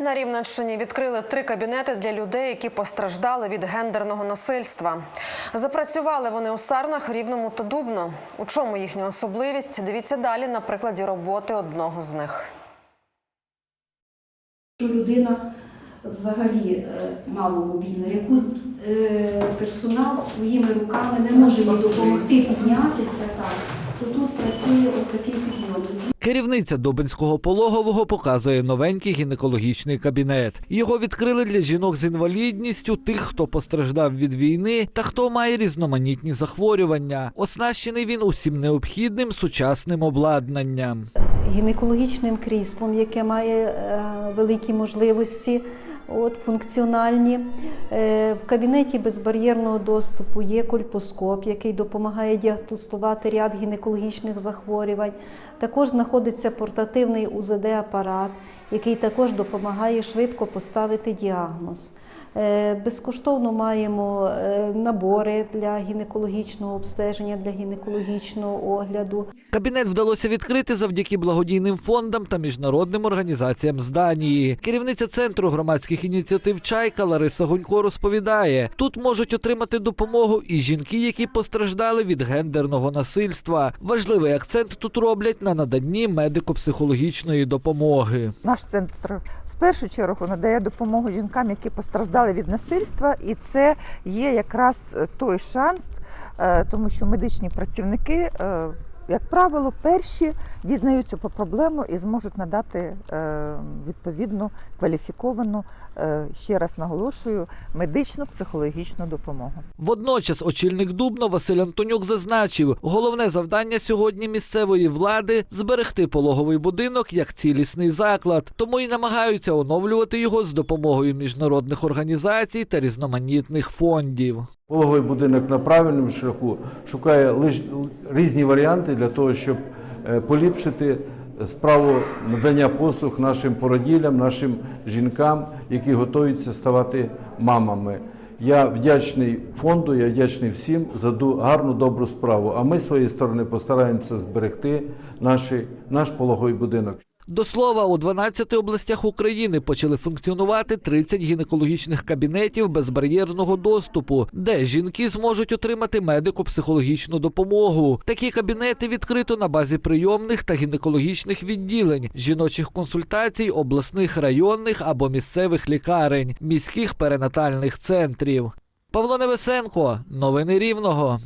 На Рівненщині відкрили три кабінети для людей, які постраждали від гендерного насильства. Запрацювали вони у Сарнах, Рівному та Дубно. У чому їхня особливість? Дивіться далі на прикладі роботи одного з них. що людина взагалі е, маломобільна, яку е, персонал своїми руками не може їй допомогти піднятися, так, то тут працює от такий підйомник. Керівниця Дубинського пологового показує новенький гінекологічний кабінет. Його відкрили для жінок з інвалідністю, тих, хто постраждав від війни та хто має різноманітні захворювання. Оснащений він усім необхідним сучасним обладнанням. Гінекологічним кріслом, яке має е, великі можливості. От, функціональні. Е, В кабінеті безбар'єрного доступу є кольпоскоп, який допомагає діагностувати ряд гінекологічних захворювань. Також знаходиться портативний УЗД-апарат, який також допомагає швидко поставити діагноз. Е, Безкоштовно маємо е, набори для гінекологічного обстеження, для гінекологічного огляду. Кабінет вдалося відкрити завдяки благодійним фондам та міжнародним організаціям з Данії. Керівниця центру громадських ініціатив Чайка Лариса Гунько розповідає: тут можуть отримати допомогу і жінки, які постраждали від гендерного насильства. Важливий акцент тут роблять на наданні медико-психологічної допомоги. Наш центр в першу чергу надає допомогу жінкам, які постраждали від насильства, і це є якраз той шанс, е, тому що медичні працівники, е, як правило, перші дізнаються про проблему і зможуть надати е, відповідну кваліфіковану, е, ще раз наголошую, медичну психологічну допомогу. Водночас очільник Дубно Василь Антонюк зазначив, головне завдання сьогодні місцевої влади зберегти пологовий будинок як цілісний заклад, тому і намагаються оновлювати його з допомогою міжнародних організацій та різноманітних фондів. Пологовий будинок на правильному шляху шукає різні варіанти для того, щоб е, поліпшити справу надання послуг нашим породіллям, нашим жінкам, які готуються ставати мамами. Я вдячний фонду, я вдячний всім за гарну добру справу. А ми з своєї сторони постараємося зберегти наш пологовий будинок. До слова, у 12 областях України почали функціонувати 30 гінекологічних кабінетів безбар'єрного доступу, де жінки зможуть отримати медико-психологічну допомогу. Такі кабінети відкрито на базі прийомних та гінекологічних відділень, жіночих консультацій, обласних районних або місцевих лікарень, міських перинатальних центрів. Павло Невесенко, новини Рівного.